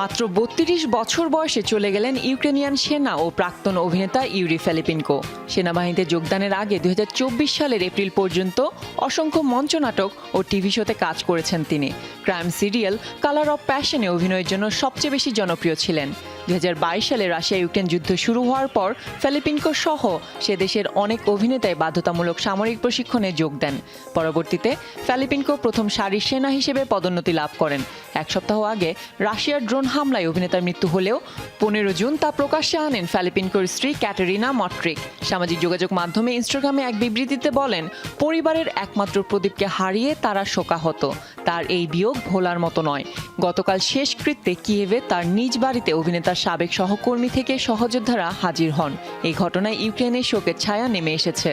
মাত্র বত্রিশ বছর বয়সে চলে গেলেন ইউক্রেনিয়ান সেনা ও প্রাক্তন অভিনেতা ইউরি ফেলিপিনকো। সেনাবাহিনীতে যোগদানের আগে দু হাজার চব্বিশ সালের এপ্রিল পর্যন্ত অসংখ্য মঞ্চনাটক ও টিভি শোতে কাজ করেছেন তিনি। ক্রাইম সিরিয়াল, কালার অফ প্যাশনে অভিনয়ের জন্য সবচেয়ে বেশি জনপ্রিয় ছিলেন। দুই হাজার বাইশ সালে রাশিয়া ইউক্রেন যুদ্ধ শুরু হওয়ার পর ফেলিপিনকো সহ সে দেশের অনেক অভিনেতাই বাধ্যতামূলক সামরিক প্রশিক্ষণে যোগ দেন। পরবর্তীতে ফেলিপিনকো প্রথম সারির সেনা হিসেবে পদোন্নতি লাভ করেন। এক সপ্তাহ আগে রাশিয়ার ড্রোন হামলায় অভিনেতার মৃত্যু হলেও পনেরো জুন তা প্রকাশ্যে আনেন ফ্যালিপিনকোর স্ত্রী ক্যাটারিনা মট্রিক। সামাজিক যোগাযোগ মাধ্যমে ইনস্টাগ্রামে এক বিবৃতিতে বলেন, পরিবারের একমাত্র প্রদীপকে হারিয়ে তারা শোকাহত। তার এই বিয়োগ ভোলার মতো নয়। গতকাল শেষকৃত্যে কিয়েভে তার নিজ বাড়িতে অভিনেতার সাবেক সহকর্মী থেকে সহযোদ্ধারা হাজির হন। এই ঘটনায় ইউক্রেনের শোকের ছায়া নেমে এসেছে।